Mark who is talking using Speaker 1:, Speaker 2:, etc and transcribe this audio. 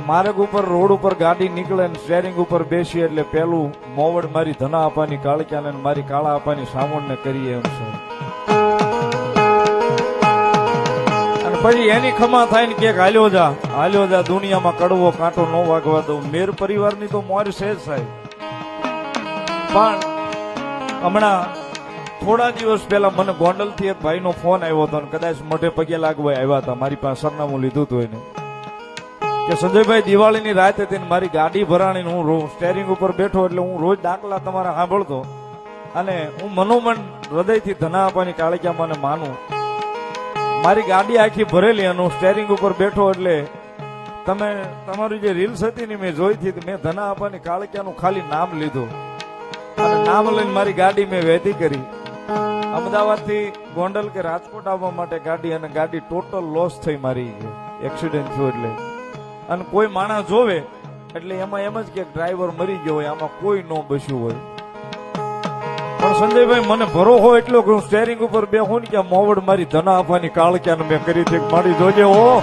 Speaker 1: માર્ગ ઉપર, રોડ ઉપર ગાડી નીકળે ને સ્ટેરિંગ ઉપર બેસી એટલે પેલું મોવડ મારી ધના આપવાની, કાળક્યાને ને મારી કાળા આપવાની સાવણને કરીએ એમ છે. અને પછી એની ખમા થાય ને ક્યાંક હાલ્યો જા હાલ્યો જા, દુનિયામાં કડવો કાંટો ન વાગવા દઉં. મેર પરિવારની તો મોર છે જ સાહેબ. પણ હમણાં થોડા દિવસ પહેલા મને ગોંડલથી એક ભાઈનો ફોન આવ્યો હતો અને કદાચ મોઢે પગે લાગવા આવ્યા હતા. મારી પાસે સરનામું લીધું હતું એને. કે સંજયભાઈ દિવાળીની રાત હતી ને મારી ગાડી ભરાણી હું સ્ટેરિંગ ઉપર બેઠો એટલે હું રોજ દાખલા તમારા સાંભળતો. અને હું મનોમન હૃદયથી ધના આપવાની કાળિકા મને માનું. મારી ગાડી આખી ભરેલી અને હું સ્ટેરિંગ ઉપર બેઠો એટલે તમે તમારી જે રીલ્સ હતી ને મેં જોઈ હતી, મેં ધના આપવાની કાળિકાનું ખાલી નામ લીધું. અને નામ લઈને મારી ગાડી મેં વહેતી કરી. અમદાવાદથી ગોંડલ કે રાજકોટ આવવા માટે ગાડી અને ગાડી ટોટલ લોસ થઈ મારી. એક્સિડન્ટ થયો એટલે. અને કોઈ માણસ જોવે, એટલે એમાં એમ જ કે ડ્રાઈવર મરી ગયો હોય, આમાં કોઈ ન બસ્યું હોય. પણ સંજયભાઈ, મને ભરોસો એટલો હું સ્ટેરિંગ ઉપર બેહું ને કે મોવડ મારી ધના આપવાની કાળક્યાને મેં કરી હતી મારી જોજે ઓ